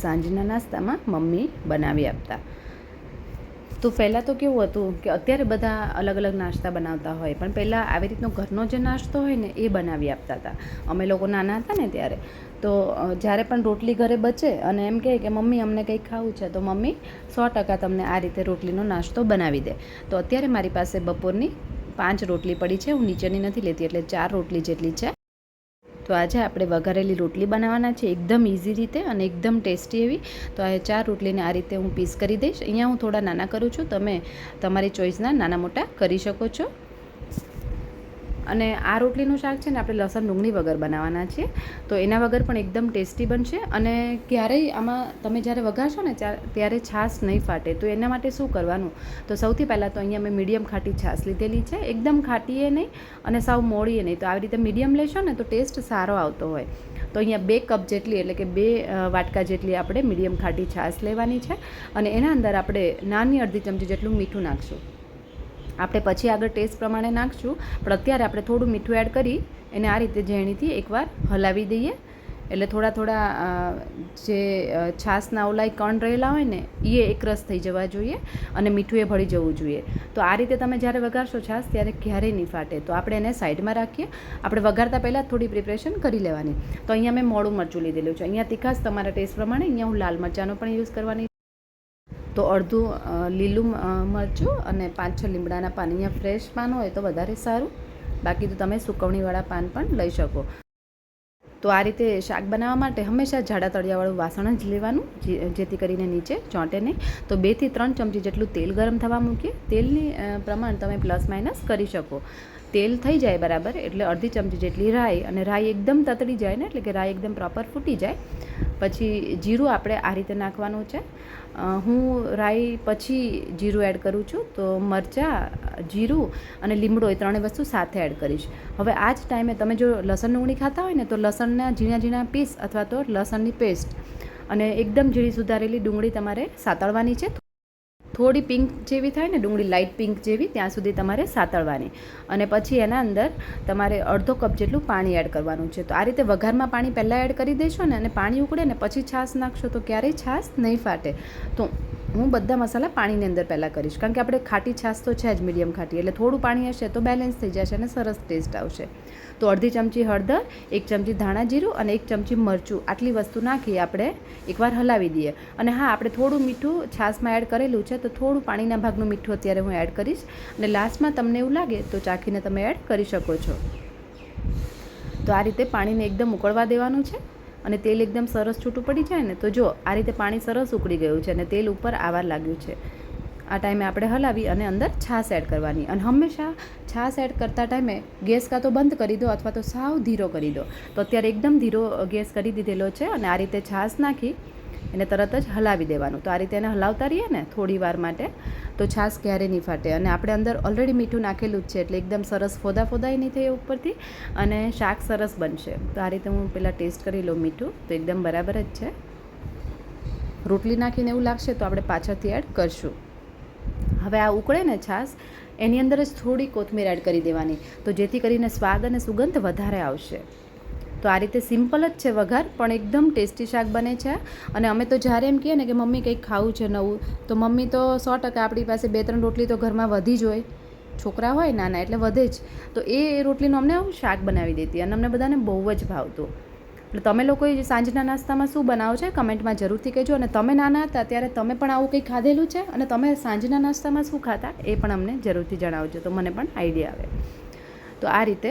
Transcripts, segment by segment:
સાંજના નાસ્તામાં મમ્મી બનાવી આપતા. તો પહેલાં તો કેવું હતું કે અત્યારે બધા અલગ અલગ નાસ્તા બનાવતા હોય, પણ પહેલાં આવી રીતનો ઘરનો જે નાસ્તો હોય ને એ બનાવી આપતા હતા. અમે લોકો નાના હતા ને ત્યારે. તો જ્યારે પણ રોટલી ઘરે બચે અને એમ કહે કે મમ્મી અમને કંઈક ખાવું છે, તો મમ્મી સો ટકા તમને આ રીતે રોટલીનો નાસ્તો બનાવી દે. તો અત્યારે મારી પાસે બપોરની પાંચ રોટલી પડી છે, હું નીચેની નથી લેતી એટલે ચાર રોટલી જેટલી છે. તો આજે આપણે વઘારેલી રોટલી બનાવવાના છે, એકદમ ઇઝી રીતે અને એકદમ ટેસ્ટી એવી. તો આ ચાર રોટલીને આ રીતે હું પીસ કરી દઈશ. અહીંયા હું થોડા નાના કરું છું. તમે તમારી ચોઈસના નાના મોટા કરી શકો છો. અને આ રોટલીનું શાક છે ને, આપણે લસણ ડુંગળી વગર બનાવવાના છે તો એના વગર પણ એકદમ ટેસ્ટી બનશે અને ક્યારેય આમાં તમે જ્યારે વઘારશો ને ત્યારે છાશ નહીં ફાટે. તો એના માટે શું કરવાનું? તો સૌથી પહેલાં તો અહીંયા મેં મીડિયમ ખાટી છાશ લીધેલી છે. એકદમ ખાટીએ નહીં અને સાવ મોડીએ નહીં. તો આવી રીતે મીડિયમ લેશો ને, તો ટેસ્ટ સારો આવતો હોય. તો અહીંયા બે કપ જેટલી, એટલે કે બે વાટકા જેટલી આપણે મીડિયમ ખાટી છાશ લેવાની છે. અને એના અંદર આપણે નાની અડધી ચમચી જેટલું મીઠું નાખશું. આપણે પછી આગળ ટેસ્ટ પ્રમાણે નાખશું, પણ અત્યારે આપણે થોડું મીઠું એડ કરી એને આ રીતે ઝેણીથી એકવાર હલાવી દઈએ. એટલે થોડા થોડા જે છાસના ઓલાય કણ રહેલા હોય ને એ એકરસ થઈ જવા જોઈએ અને મીઠું એ ભળી જવું જોઈએ. તો આ રીતે તમે જ્યારે વઘારશો છાશ, ત્યારે ક્યારેય નહીં ફાટે. તો આપણે એને સાઈડમાં રાખીએ. આપણે વઘારતા પહેલાં થોડી પ્રિપરેશન કરી લેવાની. તો અહીંયા મેં મોડું મરચું લીધેલું છે. અહીંયા તીખાશ તમારા ટેસ્ટ પ્રમાણે, અહીંયા હું લાલ મરચાંનો પણ યુઝ કરવાની તો અડધું લીલું મરચું અને પાંચ છ લીમડાના પાન અહીંયા ફ્રેશ પાન હોય તો વધારે સારું. બાકી તો તમે સુકવણીવાળા પાન પણ લઈ શકો. તો આ રીતે શાક બનાવવા માટે હંમેશા જાડા તળિયાવાળું વાસણ જ લેવાનું જેથી કરીને નીચે ચોંટે નહીં. તો બેથી ત્રણ ચમચી જેટલું તેલ ગરમ થવા મૂકીએ. તેલની પ્રમાણ તમે પ્લસ માઇનસ કરી શકો. તેલ થઈ જાય બરાબર, એટલે અડધી ચમચી જેટલી રાઈ, અને રાઈ એકદમ તતડી જાય ને, એટલે કે રાઈ એકદમ પ્રોપર ફૂટી જાય. પછી જીરું આપણે આ રીતે નાખવાનું છે. હું રાઈ પછી જીરું એડ કરું છું, તો મરચાં, જીરું અને લીમડો એ ત્રણેય વસ્તુ સાથે એડ કરીશ. હવે આ જ ટાઈમે તમે જો લસણ ડુંગળી ખાતા હોય ને, તો લસણના ઝીણા ઝીણા પીસ અથવા તો લસણની પેસ્ટ અને એકદમ ઝીણી સુધારેલી ડુંગળી તમારે સાતળવાની છે થોડી પિંક જેવી થાય ને, ડુંગળી લાઇટ પિંક જેવી, ત્યાં સુધી તમારે સાતળવાની. અને પછી એના અંદર તમારે અડધો કપ જેટલું પાણી એડ કરવાનું છે. તો આ રીતે વઘારમાં પાણી પહેલાં એડ કરી દેશો ને, અને પાણી ઉકળે ને પછી છાશ નાખશો તો ક્યારેય છાશ નહીં ફાટે. તો હું બધા મસાલા પાણીની અંદર પહેલાં કરીશ. કારણ કે આપણે ખાટી છાશ તો છે જ મીડિયમ ખાટી, એટલે થોડું પાણી હશે તો બેલેન્સ થઈ જશે અને સરસ ટેસ્ટ આવશે. તો અડધી ચમચી હળદર, એક ચમચી ધાણા જીરું અને એક ચમચી મરચું. આટલી વસ્તુ નાખી આપણે એકવાર હલાવી દઈએ. અને હા, આપણે થોડું મીઠું છાશમાં એડ કરેલું છે, તો થોડું પાણીના ભાગનું મીઠું અત્યારે હું એડ કરીશ. અને લાસ્ટમાં તમને એવું લાગે તો ચાખીને તમે એડ કરી શકો છો. તો આ રીતે પાણીને એકદમ ઉકળવા દેવાનું છે. અને તેલ એકદમ સરસ છૂટું પડી જાય ને, તો જો આ રીતે પાણી સરસ ઉકળી ગયું છે અને તેલ ઉપર આવાર લાગ્યું છે. આ ટાઈમે આપણે હલાવી અને અંદર છાશ એડ કરવાની. અને હંમેશા છાશ એડ કરતા ટાઈમે ગેસ કાં તો બંધ કરી દો અથવા તો સાવ ધીરો કરી દો. તો અત્યારે એકદમ ધીરો ગેસ કરી દીધેલો છે અને આ રીતે છાશ નાખી એને તરત જ હલાવી દેવાનું. તો આ રીતે એને હલાવતા રહીએ ને થોડી વાર માટે, તો છાશ ક્યારે નહીં ફાટે. અને આપણે અંદર ઓલરેડી મીઠું નાખેલું જ છે, એટલે એકદમ સરસ ફોદા ફોદાય નહીં થાય ઉપરથી, અને શાક સરસ બનશે. તો આ રીતે હું પહેલાં ટેસ્ટ કરી લઉં મીઠું, તો એકદમ બરાબર જ છે. રોટલી નાખીને એવું લાગશે તો આપણે પાછળથી એડ કરશું. હવે આ ઉકળે ને છાશ, એની અંદર જ થોડી કોથમીર એડ કરી દેવાની. તો જેથી કરીને સ્વાદ અને સુગંધ વધારે આવશે. તો આ રીતે સિમ્પલ જ છે વઘાર, પણ એકદમ ટેસ્ટી શાક બને છે. અને અમે તો જ્યારે એમ કહીએ ને કે મમ્મી કંઈક ખાવું છે નવું, તો મમ્મી તો સો ટકા આપણી પાસે બે ત્રણ રોટલી તો ઘરમાં વધી જ હોય. છોકરા હોય નાના, એટલે વધે જ. તો એ રોટલીનું અમને શાક બનાવી દેતી અને અમને બધાને બહુ જ ભાવતું. એટલે તમે લોકોએ સાંજના નાસ્તામાં શું બનાવો છે કમેન્ટમાં જરૂરથી કહેજો. અને તમે નાના હતા ત્યારે તમે પણ આવું કંઈ ખાધેલું છે? અને તમે સાંજના નાસ્તામાં શું ખાતા? એ પણ અમને જરૂરથી જણાવજો. તો મને પણ આઈડિયા આવે. તો આ રીતે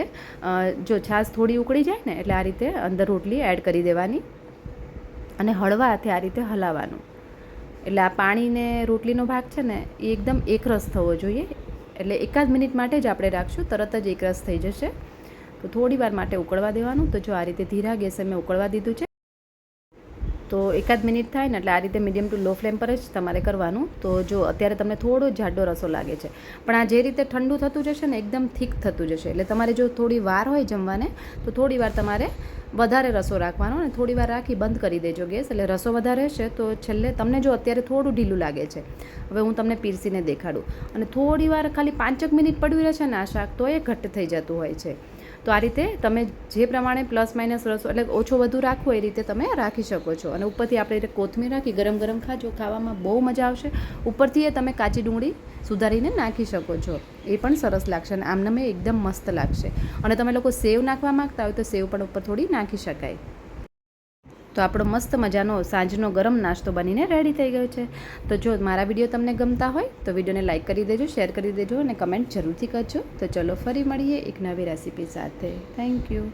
જો છાશ થોડી ઉકળી જાય ને, એટલે આ રીતે અંદર રોટલી એડ કરી દેવાની અને હળવા હાથે આ રીતે હલાવવાનું. એટલે આ પાણીને રોટલીનો ભાગ છે ને, એ એકદમ એકરસ થવો જોઈએ. એટલે એકાદ મિનિટ માટે જ આપણે રાખશું, તરત જ એકરસ થઈ જશે. તો થોડી વાર માટે ઉકળવા દેવાનું. તો જો આ રીતે ધીરા ગેસે મેં ઉકળવા દીધું છે તો એકાદ મિનિટ થાય ને એટલે આ રીતે મીડિયમ ટુ લો ફ્લેમ પર જ તમારે કરવાનું. તો જો અત્યારે તમને થોડો જાડો રસો લાગે છે. પણ આ જે રીતે ઠંડુ થતું જશે ને એકદમ થીક થતું જશે. એટલે તમારે જો થોડી વાર હોય જમવાને, તો થોડી વાર તમારે વધારે રસો રાખવાનો અને થોડી વાર રાખી બંધ કરી દેજો ગેસ. એટલે રસો વધારે હશે તો છેલ્લે તમને જો અત્યારે થોડું ઢીલું લાગે છે, હવે હું તમને પીરસીને દેખાડું. અને થોડી વાર ખાલી પાંચેક મિનિટ પડવી રહેશે ને આ શાક, તો એ ઘટ્ટ થઈ જતું હોય છે. તો આ રીતે તમે જે પ્રમાણે પ્લસ માઇનસ રસો, એટલે ઓછો વધુ રાખવો એ રીતે તમે રાખી શકો છો. અને ઉપરથી આપણે કોથમીર રાખી ગરમ ગરમ ખાજો, ખાવામાં બહુ મજા આવશે. ઉપરથી એ તમે કાચી ડુંગળી સુધારીને નાખી શકો છો. એ પણ સરસ લાગશે અને આમને મેં એકદમ મસ્ત લાગશે. અને તમે લોકો સેવ નાખવા માંગતા હોય તો સેવ પણ ઉપર થોડી નાખી શકાય. તો આપણો મસ્ત મજાનો સાંજનો ગરમ નાસ્તો બનીને રેડી થઈ ગયો છે. તો જો મારા વીડિયો તમને ગમતા હોય, તો વિડીયોને લાઇક કરી દેજો શેર કરી દેજો અને કમેન્ટ જરૂરથી કરજો. તો ચલો ફરી મળીએ એક નવી રેસીપી સાથે. Thank you